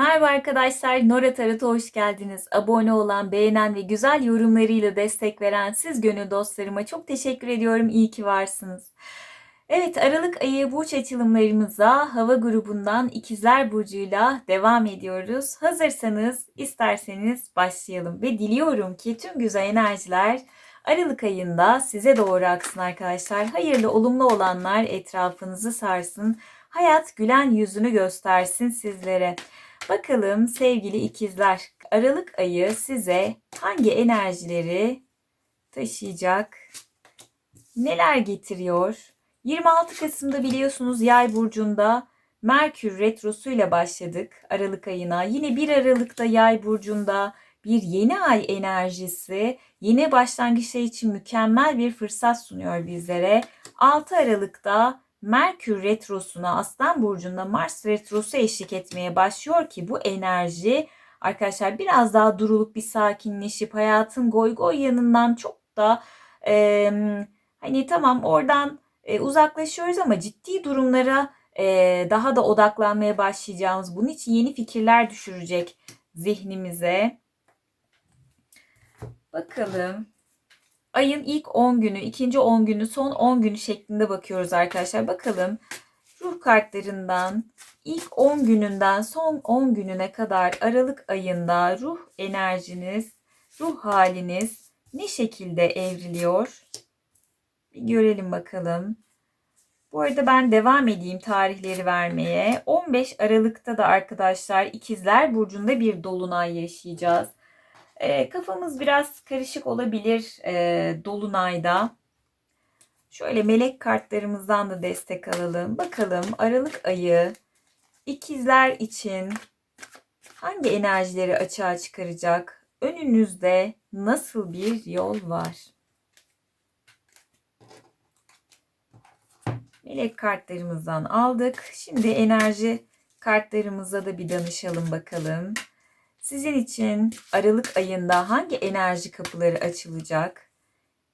Merhaba arkadaşlar, Nora Tarot'a hoş geldiniz. Abone olan, beğenen ve güzel yorumlarıyla destek veren siz gönül dostlarıma çok teşekkür ediyorum. İyi ki varsınız. Evet, Aralık ayı burç açılımlarımıza hava grubundan İkizler Burcu'yla devam ediyoruz. Hazırsanız, isterseniz başlayalım. Ve diliyorum ki tüm güzel enerjiler Aralık ayında size doğru aksın arkadaşlar. Hayırlı, olumlu olanlar etrafınızı sarsın. Hayat gülen yüzünü göstersin sizlere. Bakalım sevgili ikizler Aralık ayı size hangi enerjileri taşıyacak? Neler getiriyor? 26 Kasım'da biliyorsunuz Yay burcunda Merkür retrosuyla başladık Aralık ayına. Yine 1 Aralık'ta Yay burcunda bir yeni ay enerjisi yeni başlangıçlar için mükemmel bir fırsat sunuyor bizlere. 6 Aralık'ta Merkür retrosuna Aslan burcunda Mars retrosu eşlik etmeye başlıyor ki bu enerji arkadaşlar biraz daha durulup bir sakinleşip hayatın goy goy yanından çok da e, hani tamam oradan e, uzaklaşıyoruz ama ciddi durumlara e, daha da odaklanmaya başlayacağımız bunun için yeni fikirler düşürecek zihnimize. Bakalım ayın ilk 10 günü, ikinci 10 günü, son 10 günü şeklinde bakıyoruz arkadaşlar. Bakalım ruh kartlarından ilk 10 gününden son 10 gününe kadar Aralık ayında ruh enerjiniz, ruh haliniz ne şekilde evriliyor? Bir görelim bakalım. Bu arada ben devam edeyim tarihleri vermeye. 15 Aralık'ta da arkadaşlar İkizler Burcu'nda bir dolunay yaşayacağız. E, kafamız biraz karışık olabilir e, Dolunay'da. Şöyle melek kartlarımızdan da destek alalım. Bakalım Aralık ayı ikizler için hangi enerjileri açığa çıkaracak? Önünüzde nasıl bir yol var? Melek kartlarımızdan aldık. Şimdi enerji kartlarımıza da bir danışalım bakalım. Sizin için Aralık ayında hangi enerji kapıları açılacak?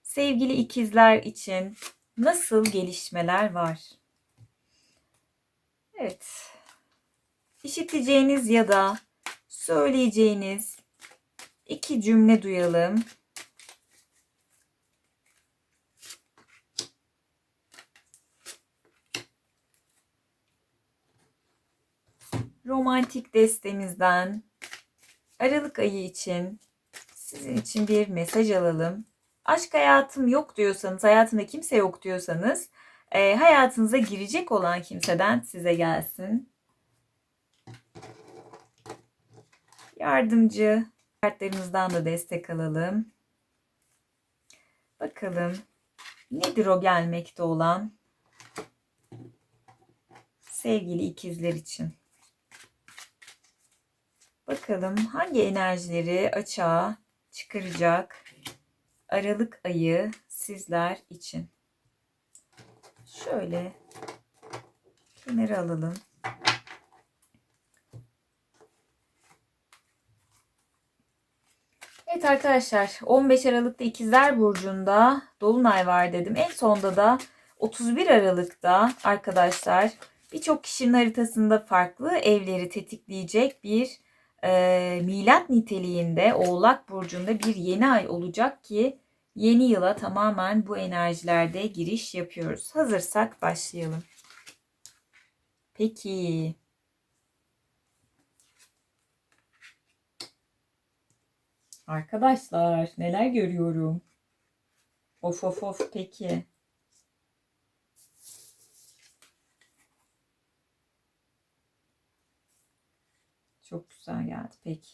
Sevgili ikizler için nasıl gelişmeler var? Evet. İşiteceğiniz ya da söyleyeceğiniz iki cümle duyalım. Romantik destemizden Aralık ayı için sizin için bir mesaj alalım. Aşk hayatım yok diyorsanız, hayatında kimse yok diyorsanız, e, hayatınıza girecek olan kimseden size gelsin. Yardımcı kartlarımızdan da destek alalım. Bakalım nedir o gelmekte olan sevgili ikizler için. Bakalım hangi enerjileri açığa çıkaracak Aralık ayı sizler için. Şöyle kenara alalım. Evet arkadaşlar 15 Aralık'ta İkizler Burcu'nda Dolunay var dedim. En sonda da 31 Aralık'ta arkadaşlar birçok kişinin haritasında farklı evleri tetikleyecek bir e, milat niteliğinde Oğlak Burcu'nda bir yeni ay olacak ki yeni yıla tamamen bu enerjilerde giriş yapıyoruz. Hazırsak başlayalım. Peki. Arkadaşlar neler görüyorum? Of of of peki. Çok güzel geldi. Peki.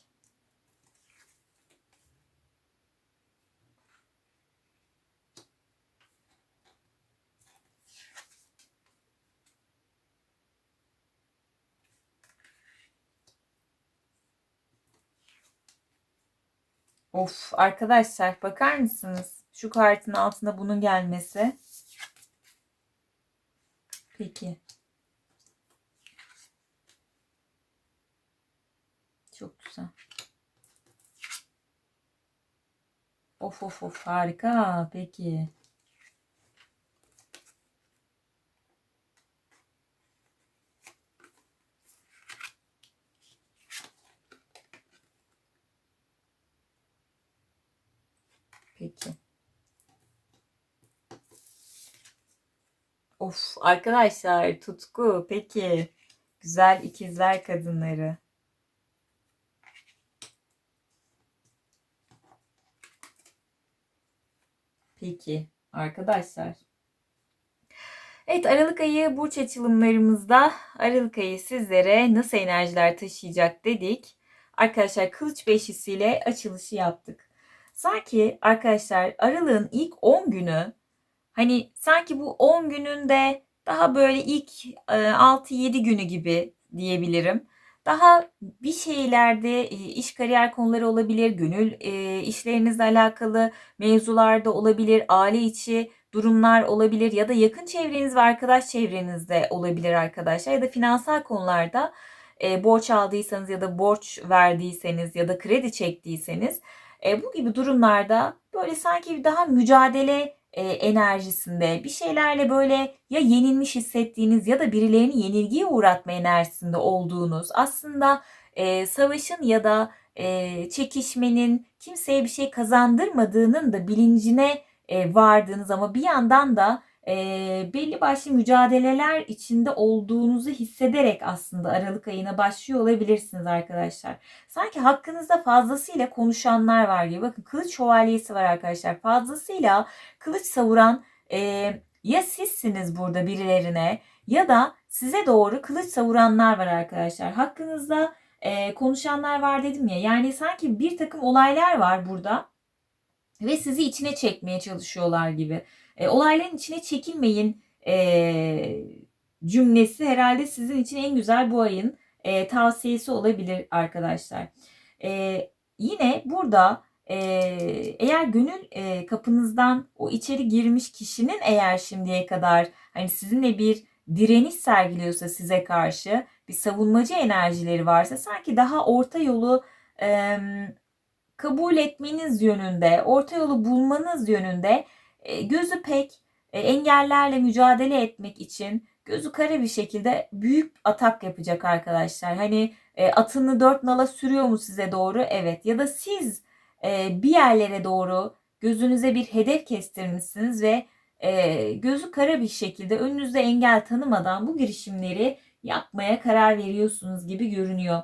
Of arkadaşlar bakar mısınız? Şu kartın altında bunun gelmesi. Peki. Çok güzel. Of of of harika. Peki. Peki. Of arkadaşlar tutku peki. Güzel ikizler kadınları. Peki arkadaşlar. Evet Aralık ayı burç açılımlarımızda Aralık ayı sizlere nasıl enerjiler taşıyacak dedik. Arkadaşlar kılıç beşisiyle açılışı yaptık. Sanki arkadaşlar Aralık'ın ilk 10 günü hani sanki bu 10 gününde daha böyle ilk 6-7 günü gibi diyebilirim. Daha bir şeylerde iş kariyer konuları olabilir, gönül işlerinizle alakalı mevzularda olabilir, aile içi durumlar olabilir ya da yakın çevreniz ve arkadaş çevrenizde olabilir arkadaşlar ya da finansal konularda e, borç aldıysanız ya da borç verdiyseniz ya da kredi çektiyseniz e, bu gibi durumlarda böyle sanki daha mücadele e, enerjisinde bir şeylerle böyle ya yenilmiş hissettiğiniz ya da birilerini yenilgiye uğratma enerjisinde olduğunuz aslında e, savaşın ya da e, çekişmenin kimseye bir şey kazandırmadığının da bilincine e, vardığınız ama bir yandan da e, belli başlı mücadeleler içinde olduğunuzu hissederek aslında Aralık ayına başlıyor olabilirsiniz arkadaşlar. Sanki hakkınızda fazlasıyla konuşanlar var gibi. Bakın kılıç şövalyesi var arkadaşlar. Fazlasıyla kılıç savuran e, ya sizsiniz burada birilerine ya da size doğru kılıç savuranlar var arkadaşlar. Hakkınızda e, konuşanlar var dedim ya. Yani sanki bir takım olaylar var burada ve sizi içine çekmeye çalışıyorlar gibi. E, olayların içine çekilmeyin e, cümlesi herhalde sizin için en güzel bu ayın e, tavsiyesi olabilir arkadaşlar. E, yine burada e, eğer gönül e, kapınızdan o içeri girmiş kişinin eğer şimdiye kadar hani sizinle bir direniş sergiliyorsa size karşı bir savunmacı enerjileri varsa sanki daha orta yolu e, kabul etmeniz yönünde, orta yolu bulmanız yönünde e, gözü pek e, engellerle mücadele etmek için gözü kara bir şekilde büyük atak yapacak arkadaşlar. Hani e, atını dört nala sürüyor mu size doğru? Evet. Ya da siz bir yerlere doğru gözünüze bir hedef kestirmişsiniz ve gözü kara bir şekilde önünüzde engel tanımadan bu girişimleri yapmaya karar veriyorsunuz gibi görünüyor.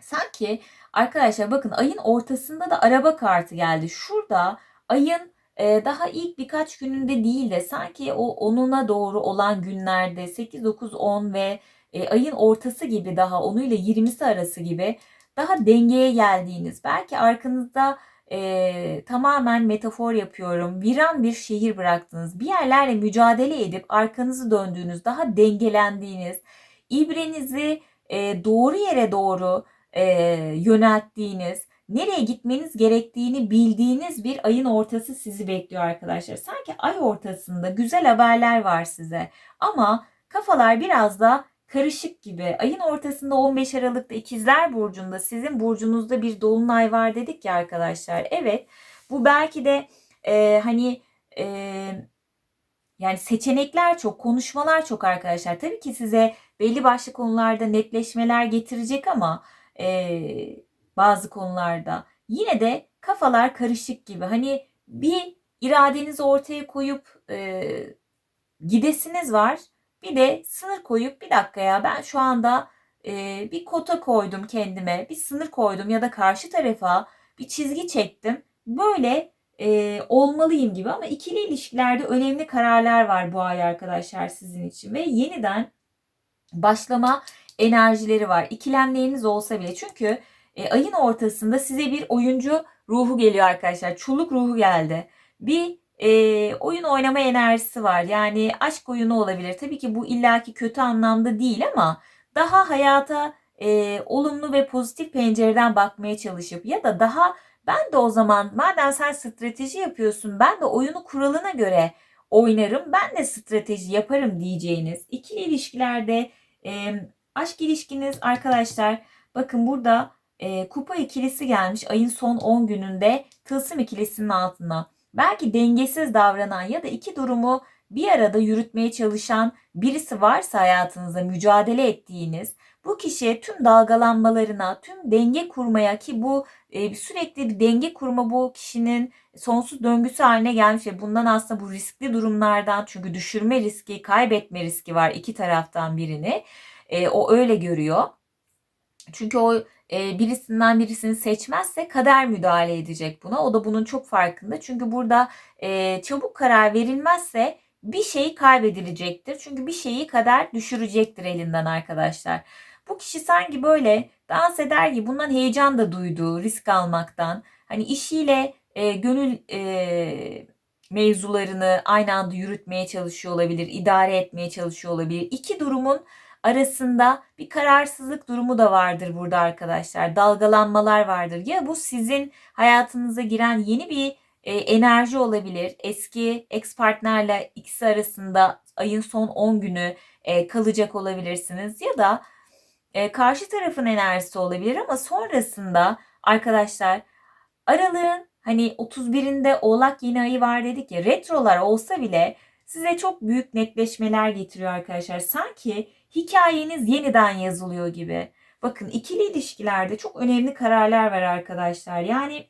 Sanki arkadaşlar bakın ayın ortasında da araba kartı geldi. Şurada ayın e, daha ilk birkaç gününde değil de sanki o onuna doğru olan günlerde 8, 9, 10 ve e, ayın ortası gibi daha onuyla 20'si arası gibi daha dengeye geldiğiniz belki arkanızda e, tamamen metafor yapıyorum. Viran bir şehir bıraktınız. Bir yerlerle mücadele edip arkanızı döndüğünüz, daha dengelendiğiniz, ibrenizi e, doğru yere doğru e, yönelttiğiniz, nereye gitmeniz gerektiğini bildiğiniz bir ayın ortası sizi bekliyor arkadaşlar. Sanki ay ortasında güzel haberler var size. Ama kafalar biraz da karışık gibi. Ayın ortasında 15 Aralık'ta İkizler Burcu'nda sizin burcunuzda bir dolunay var dedik ya arkadaşlar. Evet bu belki de e, hani e, yani seçenekler çok, konuşmalar çok arkadaşlar. Tabii ki size belli başlı konularda netleşmeler getirecek ama e, bazı konularda. Yine de kafalar karışık gibi. Hani bir iradenizi ortaya koyup e, gidesiniz var. Bir de sınır koyup bir dakika ya ben şu anda e, bir kota koydum kendime. Bir sınır koydum ya da karşı tarafa bir çizgi çektim. Böyle e, olmalıyım gibi ama ikili ilişkilerde önemli kararlar var bu ay arkadaşlar sizin için ve yeniden başlama enerjileri var. İkilemleriniz olsa bile. Çünkü e, ayın ortasında size bir oyuncu ruhu geliyor arkadaşlar. Çulluk ruhu geldi. Bir e, oyun oynama enerjisi var. Yani aşk oyunu olabilir. Tabii ki bu illaki kötü anlamda değil ama daha hayata e, olumlu ve pozitif pencereden bakmaya çalışıp ya da daha ben de o zaman madem sen strateji yapıyorsun ben de oyunu kuralına göre oynarım ben de strateji yaparım diyeceğiniz ikili ilişkilerde e, Aşk ilişkiniz arkadaşlar bakın burada e, kupa ikilisi gelmiş ayın son 10 gününde tılsım ikilisinin altına. Belki dengesiz davranan ya da iki durumu bir arada yürütmeye çalışan birisi varsa hayatınızda mücadele ettiğiniz Bu kişi tüm dalgalanmalarına, tüm denge kurmaya ki bu e, sürekli bir denge kurma bu kişinin sonsuz döngüsü haline gelmiş ve bundan aslında bu riskli durumlardan çünkü düşürme riski, kaybetme riski var iki taraftan birini. E, o öyle görüyor. Çünkü o e, birisinden birisini seçmezse kader müdahale edecek buna. O da bunun çok farkında. Çünkü burada e, çabuk karar verilmezse bir şey kaybedilecektir. Çünkü bir şeyi kader düşürecektir elinden arkadaşlar. Bu kişi sanki böyle dans eder gibi bundan heyecan da duyduğu risk almaktan. Hani işiyle e, gönül e, mevzularını aynı anda yürütmeye çalışıyor olabilir, idare etmeye çalışıyor olabilir. İki durumun arasında bir kararsızlık durumu da vardır burada arkadaşlar. Dalgalanmalar vardır. Ya bu sizin hayatınıza giren yeni bir e, enerji olabilir. Eski ex partnerle ikisi arasında ayın son 10 günü e, kalacak olabilirsiniz. Ya da e, karşı tarafın enerjisi olabilir ama sonrasında arkadaşlar aralığın hani 31'inde oğlak yeni ayı var dedik ya retrolar olsa bile size çok büyük netleşmeler getiriyor arkadaşlar. Sanki hikayeniz yeniden yazılıyor gibi. Bakın ikili ilişkilerde çok önemli kararlar var arkadaşlar. Yani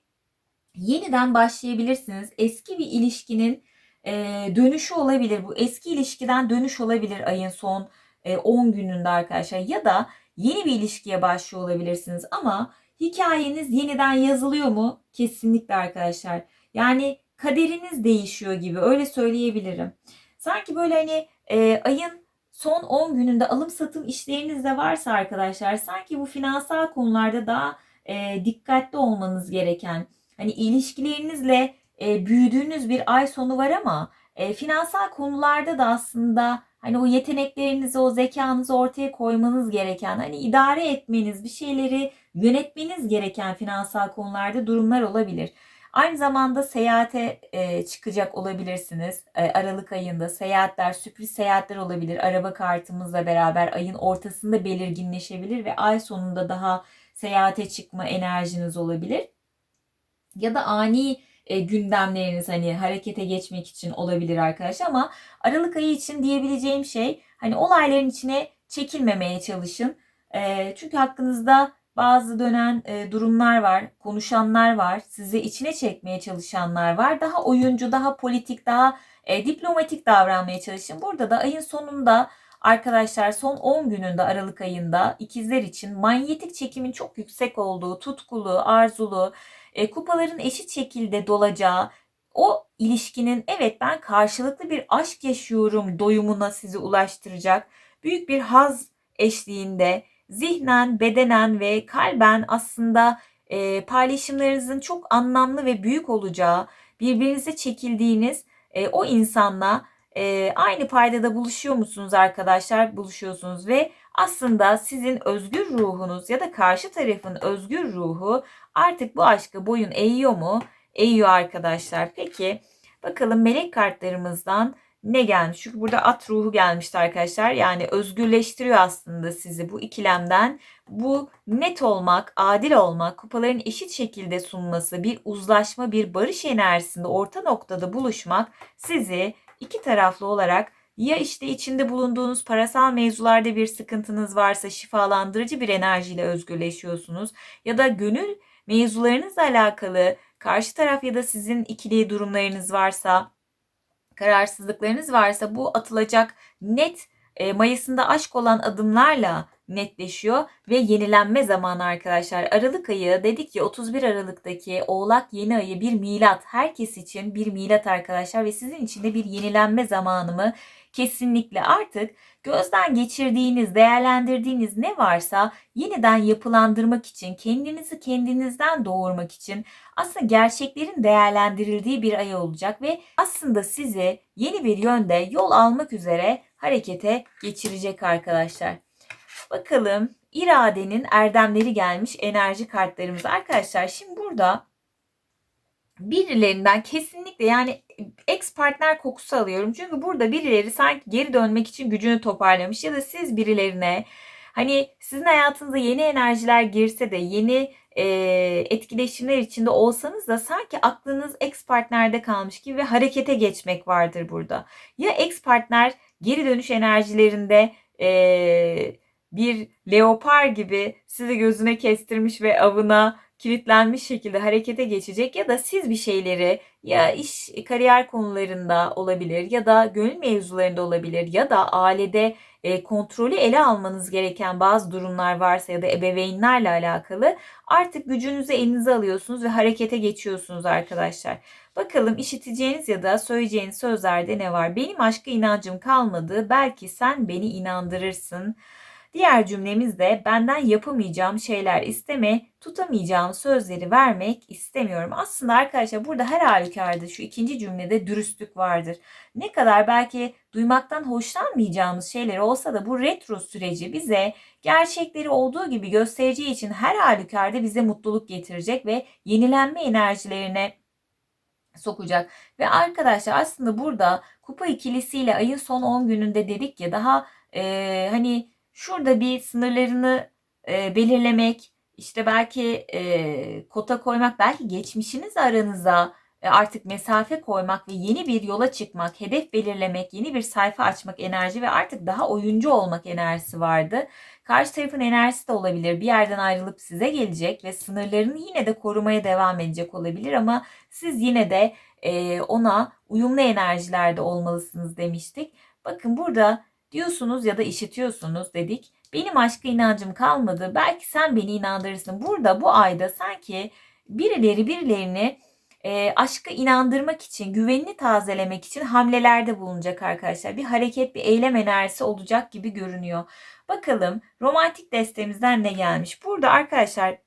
yeniden başlayabilirsiniz. Eski bir ilişkinin e, dönüşü olabilir. Bu eski ilişkiden dönüş olabilir ayın son e, 10 gününde arkadaşlar. Ya da yeni bir ilişkiye başlıyor olabilirsiniz. Ama hikayeniz yeniden yazılıyor mu? Kesinlikle arkadaşlar. Yani kaderiniz değişiyor gibi öyle söyleyebilirim. Sanki böyle hani e, ayın son 10 gününde alım satım işleriniz de varsa arkadaşlar sanki bu finansal konularda daha e, dikkatli olmanız gereken hani ilişkilerinizle e, büyüdüğünüz bir ay sonu var ama e, finansal konularda da aslında hani o yeteneklerinizi, o zekanızı ortaya koymanız gereken, hani idare etmeniz, bir şeyleri yönetmeniz gereken finansal konularda durumlar olabilir. Aynı zamanda seyahate e, çıkacak olabilirsiniz. E, Aralık ayında seyahatler, sürpriz seyahatler olabilir. Araba kartımızla beraber ayın ortasında belirginleşebilir ve ay sonunda daha seyahate çıkma enerjiniz olabilir. Ya da ani e, gündemleriniz hani harekete geçmek için olabilir arkadaşlar ama Aralık ayı için diyebileceğim şey hani olayların içine çekilmemeye çalışın. E, çünkü hakkınızda bazı dönen e, durumlar var, konuşanlar var, sizi içine çekmeye çalışanlar var. Daha oyuncu, daha politik, daha e, diplomatik davranmaya çalışın. Burada da ayın sonunda arkadaşlar son 10 gününde Aralık ayında ikizler için manyetik çekimin çok yüksek olduğu, tutkulu, arzulu, e, kupaların eşit şekilde dolacağı o ilişkinin evet ben karşılıklı bir aşk yaşıyorum doyumuna sizi ulaştıracak büyük bir haz eşliğinde zihnen, bedenen ve kalben aslında e, paylaşımlarınızın çok anlamlı ve büyük olacağı, birbirinize çekildiğiniz e, o insanla e, aynı paydada buluşuyor musunuz arkadaşlar? Buluşuyorsunuz ve aslında sizin özgür ruhunuz ya da karşı tarafın özgür ruhu artık bu aşka boyun eğiyor mu? Eğiyor arkadaşlar. Peki bakalım melek kartlarımızdan ne gelmiş? Çünkü burada at ruhu gelmişti arkadaşlar. Yani özgürleştiriyor aslında sizi bu ikilemden. Bu net olmak, adil olmak, kupaların eşit şekilde sunması, bir uzlaşma, bir barış enerjisinde orta noktada buluşmak sizi iki taraflı olarak ya işte içinde bulunduğunuz parasal mevzularda bir sıkıntınız varsa şifalandırıcı bir enerjiyle özgürleşiyorsunuz ya da gönül mevzularınızla alakalı karşı taraf ya da sizin ikili durumlarınız varsa kararsızlıklarınız varsa bu atılacak net e, mayısında aşk olan adımlarla netleşiyor ve yenilenme zamanı arkadaşlar. Aralık ayı dedik ki 31 Aralık'taki Oğlak yeni ayı bir milat. Herkes için bir milat arkadaşlar ve sizin için de bir yenilenme zamanı mı? Kesinlikle artık gözden geçirdiğiniz, değerlendirdiğiniz ne varsa yeniden yapılandırmak için, kendinizi kendinizden doğurmak için aslında gerçeklerin değerlendirildiği bir ay olacak ve aslında sizi yeni bir yönde yol almak üzere harekete geçirecek arkadaşlar. Bakalım iradenin erdemleri gelmiş enerji kartlarımız. Arkadaşlar şimdi burada birilerinden kesinlikle yani ex partner kokusu alıyorum. Çünkü burada birileri sanki geri dönmek için gücünü toparlamış ya da siz birilerine hani sizin hayatınıza yeni enerjiler girse de yeni e, etkileşimler içinde olsanız da sanki aklınız ex partnerde kalmış gibi ve harekete geçmek vardır burada. Ya ex partner geri dönüş enerjilerinde e, bir leopar gibi sizi gözüne kestirmiş ve avına kilitlenmiş şekilde harekete geçecek ya da siz bir şeyleri ya iş kariyer konularında olabilir ya da gönül mevzularında olabilir ya da ailede e, kontrolü ele almanız gereken bazı durumlar varsa ya da ebeveynlerle alakalı artık gücünüzü elinize alıyorsunuz ve harekete geçiyorsunuz arkadaşlar. Bakalım işiteceğiniz ya da söyleyeceğiniz sözlerde ne var? Benim aşka inancım kalmadı. Belki sen beni inandırırsın. Diğer cümlemiz de benden yapamayacağım şeyler isteme, tutamayacağım sözleri vermek istemiyorum. Aslında arkadaşlar burada her halükarda şu ikinci cümlede dürüstlük vardır. Ne kadar belki duymaktan hoşlanmayacağımız şeyler olsa da bu retro süreci bize gerçekleri olduğu gibi göstereceği için her halükarda bize mutluluk getirecek ve yenilenme enerjilerine sokacak. Ve arkadaşlar aslında burada kupa ikilisiyle ayın son 10 gününde dedik ya daha e, hani şurada bir sınırlarını e, belirlemek, işte belki e, kota koymak, belki geçmişiniz aranıza e, artık mesafe koymak ve yeni bir yola çıkmak, hedef belirlemek, yeni bir sayfa açmak enerji ve artık daha oyuncu olmak enerjisi vardı. Karşı tarafın enerjisi de olabilir. Bir yerden ayrılıp size gelecek ve sınırlarını yine de korumaya devam edecek olabilir ama siz yine de e, ona uyumlu enerjilerde olmalısınız demiştik. Bakın burada diyorsunuz ya da işitiyorsunuz dedik. Benim aşka inancım kalmadı. Belki sen beni inandırırsın. Burada bu ayda sanki birileri birilerini e, aşka inandırmak için, güvenini tazelemek için hamlelerde bulunacak arkadaşlar. Bir hareket, bir eylem enerjisi olacak gibi görünüyor. Bakalım romantik destemizden ne gelmiş? Burada arkadaşlar,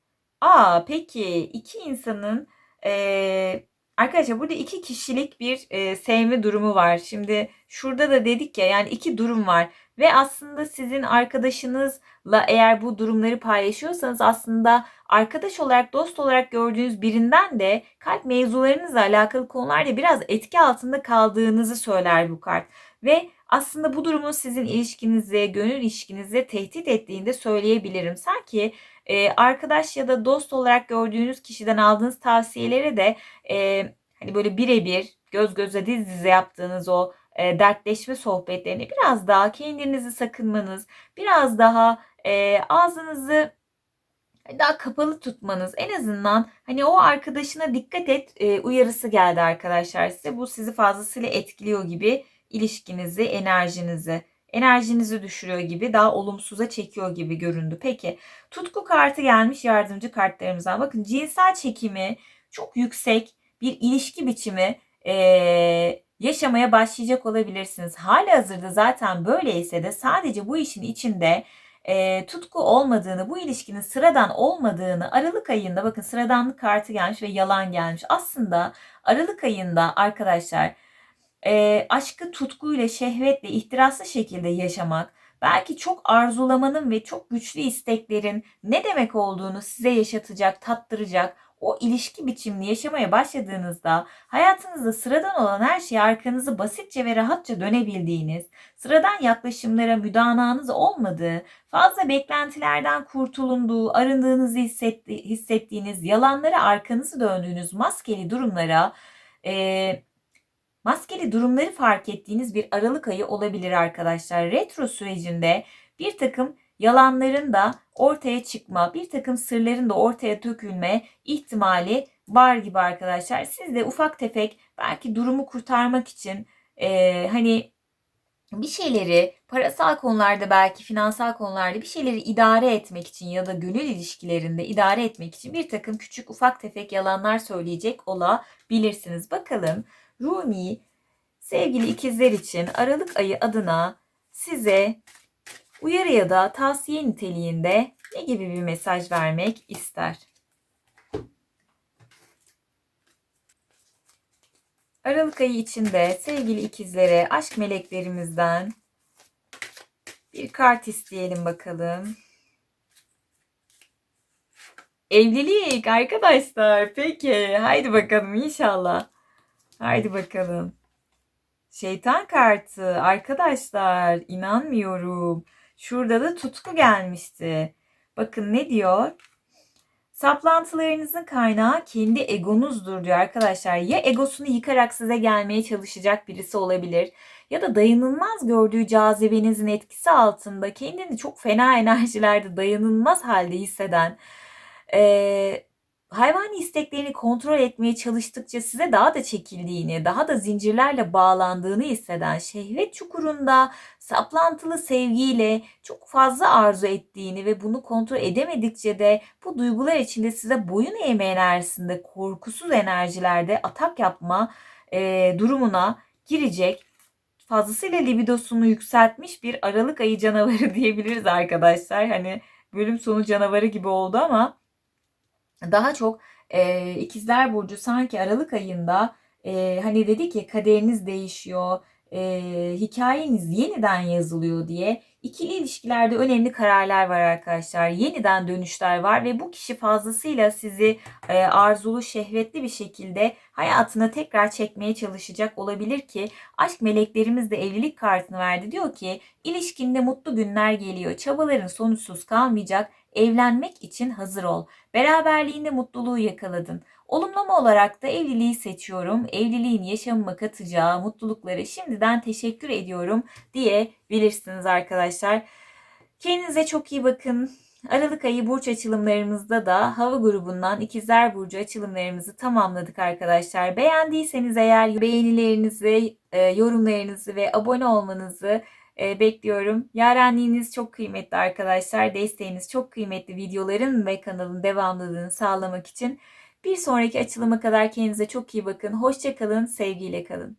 aa peki iki insanın e, Arkadaşlar burada iki kişilik bir e, sevme durumu var. Şimdi şurada da dedik ya yani iki durum var. Ve aslında sizin arkadaşınızla eğer bu durumları paylaşıyorsanız aslında arkadaş olarak, dost olarak gördüğünüz birinden de kalp mevzularınızla alakalı konularda biraz etki altında kaldığınızı söyler bu kart. Ve aslında bu durumun sizin ilişkinizi, gönül ilişkinizi tehdit ettiğini de söyleyebilirim. Sanki e, arkadaş ya da dost olarak gördüğünüz kişiden aldığınız tavsiyelere de e, hani böyle birebir göz göze diz dize yaptığınız o e, dertleşme sohbetlerini biraz daha kendinizi sakınmanız, biraz daha e, ağzınızı daha kapalı tutmanız en azından hani o arkadaşına dikkat et e, uyarısı geldi arkadaşlar size. Bu sizi fazlasıyla etkiliyor gibi ilişkinizi, enerjinizi enerjinizi düşürüyor gibi daha olumsuza çekiyor gibi göründü. Peki tutku kartı gelmiş yardımcı kartlarımızdan. Bakın cinsel çekimi çok yüksek bir ilişki biçimi ee, yaşamaya başlayacak olabilirsiniz. Hali hazırda zaten böyleyse de sadece bu işin içinde e, tutku olmadığını, bu ilişkinin sıradan olmadığını Aralık ayında bakın sıradanlık kartı gelmiş ve yalan gelmiş. Aslında Aralık ayında arkadaşlar e, aşkı tutkuyla, şehvetle, ihtiraslı şekilde yaşamak, belki çok arzulamanın ve çok güçlü isteklerin ne demek olduğunu size yaşatacak, tattıracak, o ilişki biçimini yaşamaya başladığınızda hayatınızda sıradan olan her şeye arkanızı basitçe ve rahatça dönebildiğiniz, sıradan yaklaşımlara müdananız olmadığı, fazla beklentilerden kurtulunduğu, arındığınızı hissetti, hissettiğiniz, yalanlara arkanızı döndüğünüz maskeli durumlara e, maskeli durumları fark ettiğiniz bir Aralık ayı olabilir arkadaşlar. Retro sürecinde bir takım yalanların da ortaya çıkma, bir takım sırların da ortaya dökülme ihtimali var gibi arkadaşlar. Siz de ufak tefek belki durumu kurtarmak için e, hani bir şeyleri parasal konularda belki finansal konularda bir şeyleri idare etmek için ya da gönül ilişkilerinde idare etmek için bir takım küçük ufak tefek yalanlar söyleyecek olabilirsiniz. Bakalım Rumi sevgili ikizler için Aralık ayı adına size uyarı ya da tavsiye niteliğinde ne gibi bir mesaj vermek ister? Aralık ayı içinde sevgili ikizlere aşk meleklerimizden bir kart isteyelim bakalım. Evlilik arkadaşlar. Peki haydi bakalım inşallah. Haydi bakalım. Şeytan kartı arkadaşlar inanmıyorum. Şurada da tutku gelmişti. Bakın ne diyor? Saplantılarınızın kaynağı kendi egonuzdur diyor arkadaşlar. Ya egosunu yıkarak size gelmeye çalışacak birisi olabilir ya da dayanılmaz gördüğü cazibenizin etkisi altında kendini çok fena enerjilerde dayanılmaz halde hisseden e, hayvani isteklerini kontrol etmeye çalıştıkça size daha da çekildiğini, daha da zincirlerle bağlandığını hisseden, şehvet çukurunda saplantılı sevgiyle çok fazla arzu ettiğini ve bunu kontrol edemedikçe de bu duygular içinde size boyun eğme enerjisinde, korkusuz enerjilerde atak yapma e, durumuna girecek fazlasıyla libidosunu yükseltmiş bir Aralık ayı canavarı diyebiliriz arkadaşlar. Hani bölüm sonu canavarı gibi oldu ama daha çok e, ikizler burcu sanki Aralık ayında e, hani dedi ki kaderiniz değişiyor, e, hikayeniz yeniden yazılıyor diye ikili ilişkilerde önemli kararlar var arkadaşlar. Yeniden dönüşler var ve bu kişi fazlasıyla sizi e, arzulu, şehvetli bir şekilde hayatına tekrar çekmeye çalışacak olabilir ki aşk meleklerimiz de evlilik kartını verdi. Diyor ki ilişkinde mutlu günler geliyor. Çabaların sonuçsuz kalmayacak. Evlenmek için hazır ol. Beraberliğinde mutluluğu yakaladın. Olumlama olarak da evliliği seçiyorum. Evliliğin yaşamıma katacağı mutlulukları şimdiden teşekkür ediyorum diyebilirsiniz arkadaşlar. Kendinize çok iyi bakın. Aralık ayı burç açılımlarımızda da hava grubundan ikizler burcu açılımlarımızı tamamladık arkadaşlar. Beğendiyseniz eğer beğenilerinizi, e, yorumlarınızı ve abone olmanızı e, bekliyorum. Yarenliğiniz çok kıymetli arkadaşlar. Desteğiniz çok kıymetli videoların ve kanalın devamlılığını sağlamak için. Bir sonraki açılıma kadar kendinize çok iyi bakın. Hoşçakalın, sevgiyle kalın.